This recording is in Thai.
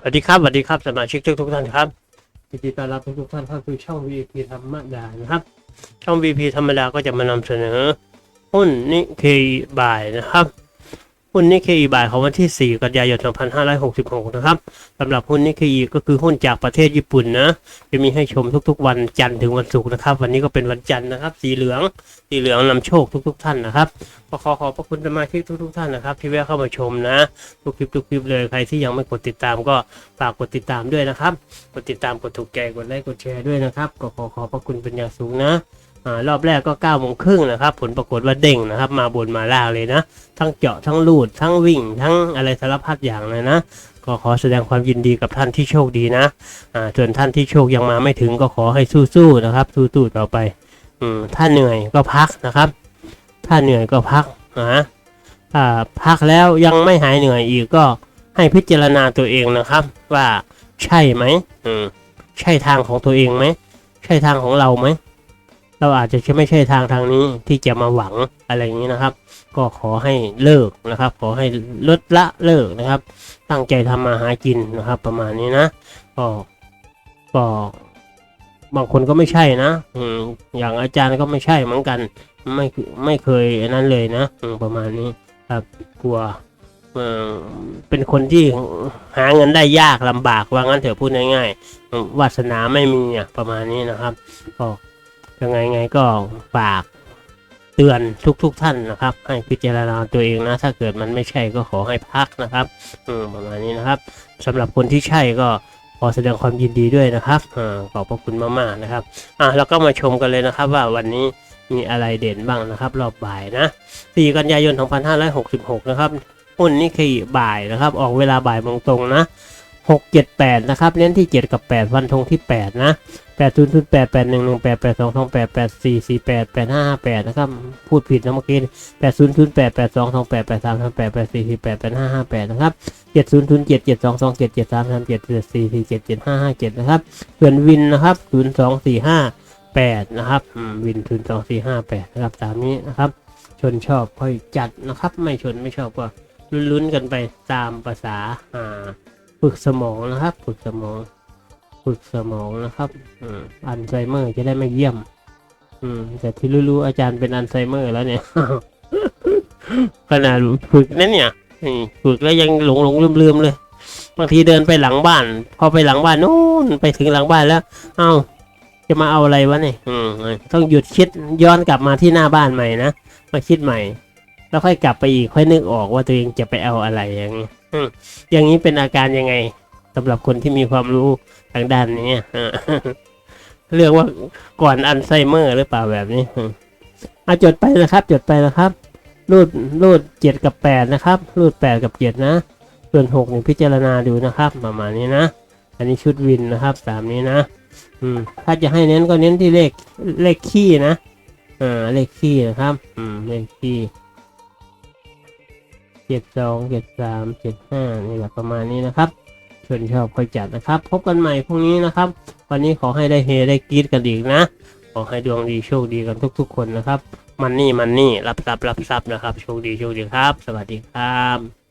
สวัสดีครับสวัสดีครับสมาชิกทุกทุกท่านครับยินดีต้อนรับทุกทุกท่านเข้าสู่ช่อง VP ธรรมดานะครับ ช่อง VP ธรรมดาก็จะมานำเสนอ หุ้นนิเคอีบายนะครับ หุ้นนิเคอีบ่ายของวันที่ 4 กันยายน 2566 นะครับสำหรับหุ้นนิเคอีก็คือหุ้นจากประเทศญี่ปุ่นนะ จะมีให้ชมทุกๆ วันจันทร์ถึงวันศุกร์นะครับ วันนี้ก็เป็นวันจันทร์นะครับ สีเหลือง สีเหลืองนำโชคทุก ๆ ท่านนะครับก็ขอขอบพระคุณสมาชิกทุกๆ ท่านนะครับ ที่แวะเข้ามาชมนะ ทุกคลิปทุกคลิปเลยใครที่ยังไม่กดติดตามก็ฝากกดติดตามด้วยนะครับ กดติดตามกดถูกใจกดไลค์กดแชร์ด้วยนะครับก็ขอขอบพระคุณเป็นอย่างสูงนะ รอบแรกก็9ก้าโมงครึ่งนะครับ ผลปรากฏว่าเด้งนะครับ มาบนมาล่างเลยนะ ทั้งเจาะทั้งลูด ทั้งวิ่ง ทั้งอะไรสารพัดอย่างเลยนะ ก็ขอแสดงความยินดีกับท่านที่โชคดีนะส่วนท่านที่โชคยังมาไม่ถึงก็ขอให้สู้ๆนะครับ สู้ๆต่อไปอถ้าเหนื่อยก็พักนะครับ ถ้าเหนื่อยก็พักนะถ้าพักแล้วยังไม่หายเหนื่อยอีกก็ให้พิจารณาตัวเองนะครับ ว่าใช่ไหมมใช่ทางของตัวเองไหมใช่ทางของเราไหม เราอาจจะไม่ใช่ทางทางนี้ที่จะมาหวังอะไรอย่างนี้นะครับ ก็ขอให้เลิกนะครับ ขอให้ลดละเลิกนะครับ ตั้งใจทำมาหากินนะครับ ประมาณนี้นะก็ก็บางคนก็ไม่ใช่นะอืมอย่างอาจารย์ก็ไม่ใช่เหมือนกัน ไม่ไม่เคยนั้นเลยนะประมาณนี้ครับกลัวเป็นคนที่หาเงินได้ยากลำบากว่างั้นเถอะพูดง่ายๆวาสนาไม่มีอะประมาณนี้นะครับก็ ยังไงไงก็ฝากเตือนทุกๆทท่านนะครับ ให้พิจารณาตัวเองนะ ถ้าเกิดมันไม่ใช่ก็ขอให้พักนะครับอืมประมาณนี้นะครับสำหรับคนที่ใช่ก็ขอแสดงความยินดีด้วยนะครับอ่าขอบพระคุณมากๆนะครับอะเราก็มาชมกันเลยนะครับ ว่าวันนี้มีอะไรเด่นบ้างนะครับ รอบบ่ายนะ 4 กันยายน 2566 นะครับหุ้นนี่คือบ่ายนะครับ ออกเวลาบ่ายโมงตรงนะ 6 7 8 นะครับ เน้นที่ 7 กับ 8 วันธงที่ 8 นะ 8 0 0 8 8 1 1 8 8 2 2 8 8 4 4 8 8 5 5 8 นะครับ พูดผิดนะเมื่อกี้ 8 0 0 8 8 2 2 8 8 3 3 8 8 4 4 8 8 5 5 8 นะครับ 7 0 0 7 7 2 2 7 7 3 3 7 7 4 4 7 7 5 5 7 นะครับเพื่อนวินนะครับ 0 2 4 5แปดนะครับวินทุนสองสี่ห้าแปดนะครับตามนี้นะครับ ชนชอบค่อยจัดนะครับ ไม่ชนไม่ชอบก็ลุ้นๆกันไปตามภาษาอ่า ฝึกสมองนะครับ ฝึกสมอง ฝึกสมองนะครับอัลไซเมอร์จะได้ไม่เยี่ยม อืม แต่ที่รู้ๆอาจารย์เป็นอัลไซเมอร์แล้วเนี่ย ขนาดฝึกนั่นเนี่ยฝึกแล้วยังหลงหลงลืมลืมเลย บางทีเดินไปหลังบ้าน พอไปหลังบ้านนู้นไปถึงหลังบ้านแล้ว เอ้า จะมาเอาอะไรวะเนี่ยต้องหยุดคิดย้อนกลับมาที่หน้าบ้านใหม่นะ มาคิดใหม่ แล้วค่อยกลับไปอีกค่อยนึกออกว่าตัวเองจะไปเอาอะไรอย่างนี้อืม อย่างนี้เป็นอาการยังไงสำหรับคนที่มีความรู้ทางด้านนี้เรียกว่าก่อนอัลไซเมอร์หรือเปล่าแบบนี้อืมาจดไปนะครับ จดไปนะครับ รูดรูดเจ็ดกับแปดนะครับ รูดแปดกับเจ็ดนะ ส่วนหกนี่พิจารณาดูนะครับ ประมาณนี้นะ อันนี้ชุดวินนะครับสามนี้นะ อืม ถ้าจะให้เน้นก็เน้นที่เลขเลขขี้นะ อ่า เลขขี้นะครับ อืม เลขขี้ จ็ดสองเจ็ดสามเจ็ดห้านี่แหละประมาณนี้นะครับชวนชอบค่อยจัดนะครับ พบกันใหม่พรุ่งนี้นะครับ วันนี้ขอให้ได้เฮได้กรีดกันอีกนะ ขอให้ดวงดีโชคดีกันทุก ๆ คนนะครับ มันนี่มันนี่รับทรัพย์รับทรัพย์นะครับ โชคดีโชคดีครับ สวัสดีครับ